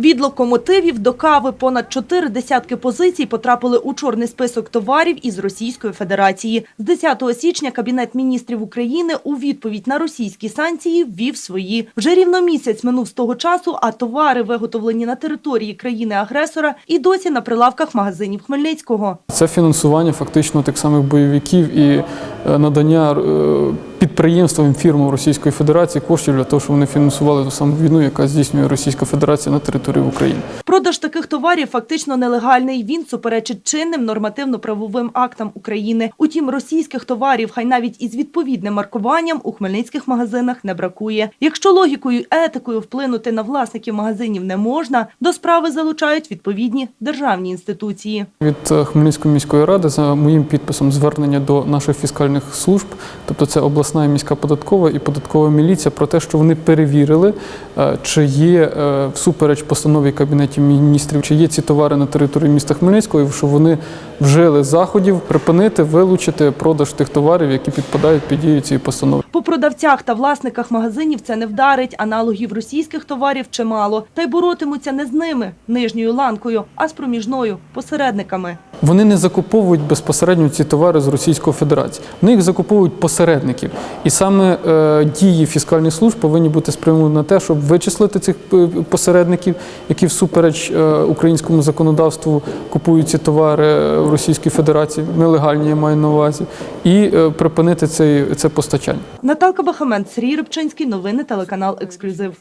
Від локомотивів до кави понад чотири десятки позицій потрапили у чорний список товарів із Російської Федерації. З 10 січня Кабінет міністрів України у відповідь на російські санкції ввів свої. Вже рівно місяць минув з того часу, а товари, виготовлені на території країни-агресора, і досі на прилавках магазинів Хмельницького. Це фінансування фактично тих самих бойовиків і е, надання е, підприємствам фірмам Російської Федерації коштів для того, щоб вони фінансували ту саму війну, яка здійснює Російська Федерація на території України. Продаж таких товарів фактично нелегальний. Він суперечить чинним нормативно-правовим актам України. Утім, російських товарів, хай навіть із відповідним маркуванням, у хмельницьких магазинах не бракує. Якщо логікою і етикою вплинути на власників магазинів не можна, до справи залучають відповідні державні інституції. Від е, Хмельницької міської ради за моїм підписом звернення до наших фіскальних служб, тобто це обласна і міська податкова і податкова міліція, про те, що вони перевірили, е, чи є е, всупереч постанові Кабінетів міністрів, чи є ці товари на території міста Хмельницького, і що вони вжили заходів припинити, вилучити продаж тих товарів, які підпадають під дію цієї постанови. По продавцях та власниках магазинів це не вдарить. Аналогів російських товарів чимало. Та й боротимуться не з ними, нижньою ланкою, а з проміжною посередниками. Вони не закуповують безпосередньо ці товари з Російської Федерації. Вони їх закуповують посередників. І саме е, дії фіскальних служб повинні бути спрямовані на те, щоб вичислити цих е, посередників, які всупереч е, українському законодавству купують ці товари в Російській Федерації, нелегальні я маю на увазі, і е, припинити цей, це постачання. Наталка Бахамент, Сергій Рибчинський, новини телеканал Ексклюзив.